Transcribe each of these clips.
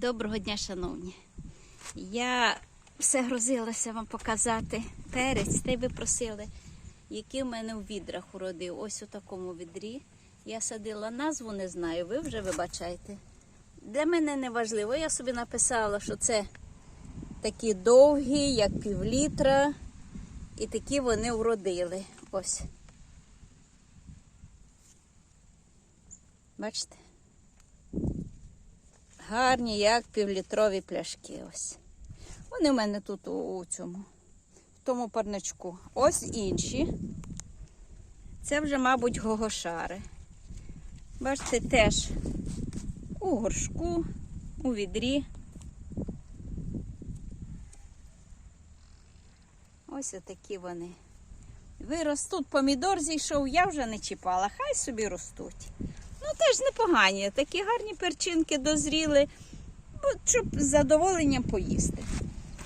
Доброго дня, шановні. Я все грозилася вам показати перець, та й ви просили, який в мене в відрах уродив. Ось у такому відрі. Я садила назву, не знаю, ви вже вибачайте. Для мене не важливо. Я собі написала, що це такі довгі, як півлітра, і такі вони вродили. Ось. Бачите? Гарні, як півлітрові пляшки. Ось. Вони в мене тут у, у цьому, в тому парничку. Ось інші. Це вже, мабуть, гогошари. Бачите, теж у горшку, у відрі. Ось отакі вони. Вирос тут помідор зійшов, я вже не чіпала, хай собі ростуть. Теж непогані. Такі гарні перчинки дозріли, щоб з задоволенням поїсти.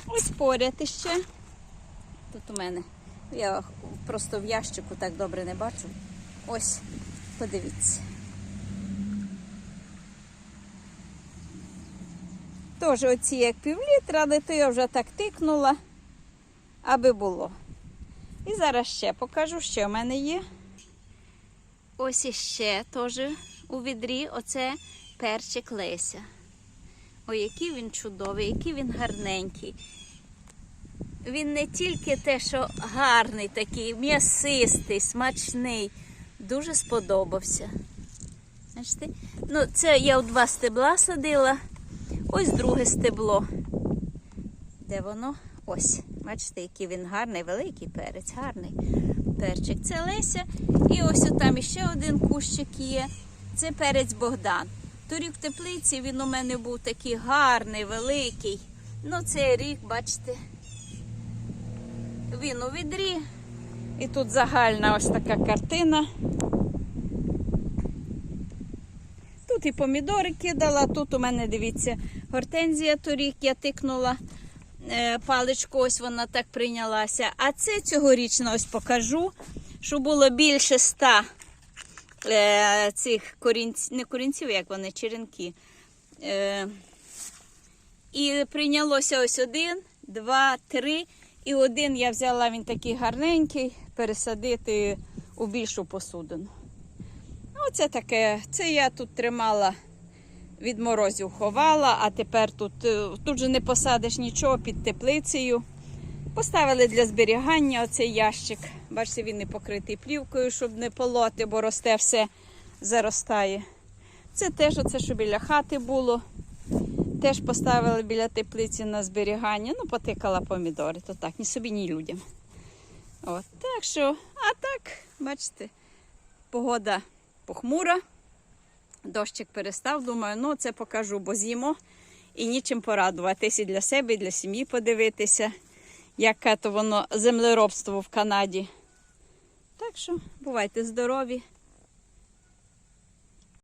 Ось поряд іще. Тут у мене. Я просто в ящику так добре не бачу. Ось, подивіться. Теж оці як півлітра, але то я вже так тикнула, аби було. І зараз ще покажу, що в мене є. Ось іще теж у відрі оце перчик Леся. Ой, який він чудовий, який він гарненький. Він не тільки те, що гарний такий, м'ясистий, смачний, дуже сподобався. Бачите? Ну, це я у два стебла садила. Ось друге стебло. Де воно? Ось. Бачите, який він гарний, великий перець, гарний перчик. Це Леся. І ось там іще один кущик є. Це перець Богдан. Торік в теплиці він у мене був такий гарний, великий. Ну, цей рік, бачите, він у відрі. І тут загальна ось така картина. Тут і помідори кидала, тут у мене, дивіться, гортензія торік я тикнула паличку, ось вона так прийнялася. А це цьогорічно ось покажу, що було більше ста е, цих корінців, не корінців, як вони, черенки. Е, і прийнялося ось один, два, три. І один я взяла, він такий гарненький, пересадити у більшу посудину. Оце таке. Це я тут тримала від морозів ховала, а тепер тут, е, тут же не посадиш нічого під теплицею. Поставили для зберігання оцей ящик. Бачите, він не покритий плівкою, щоб не полоти, бо росте все заростає. Це теж оце, що біля хати було. Теж поставили біля теплиці на зберігання. Ну, потикала помідори, то так, ні собі, ні людям. От, так що, а так, бачите, погода похмура. Дощик перестав, думаю, ну це покажу, бо з'їмо і нічим порадуватись і для себе, і для сім'ї подивитися, яке то воно землеробство в Канаді. Так що бувайте здорові.